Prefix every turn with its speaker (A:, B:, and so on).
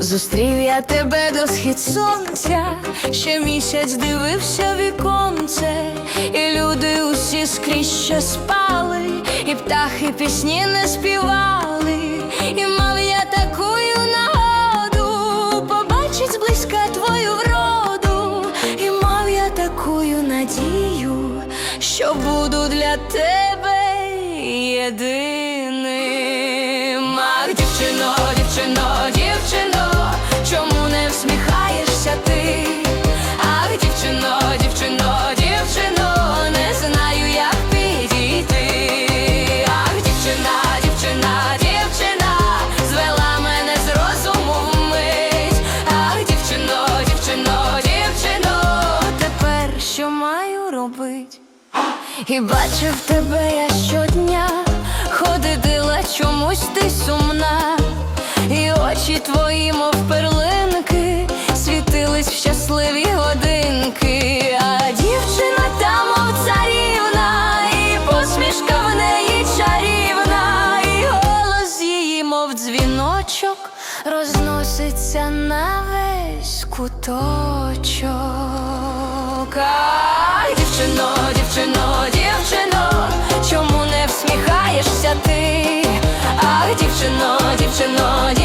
A: Зустрів я тебе до схід сонця, ще місяць дивився віконце, і люди усі скрізь ще спали, і птахи пісні не співали, і мав я такую нагоду побачить зблизька твою вроду, і мав я такую надію, що буду для тебе єдиним. Ах, дівчино, дівчино, дівчино, чому не всміхаєшся ти? Ах, дівчино, дівчино, дівчино, не знаю, як підійти. Ах, дівчина, дівчина, дівчина, звела мене з розуму вмить. Ах, дівчино, дівчино, дівчино, тепер що маю робить? І бачив тебе я щодня, чомусь ти сумна, і очі твої, мов перлинки, світились в щасливі годинки, а дівчина та царівна, і посмішка в неї чарівна, і голос її, мов дзвіночок, розноситься на весь куточок. Ай, дівчино, дівчино, дівчино, чому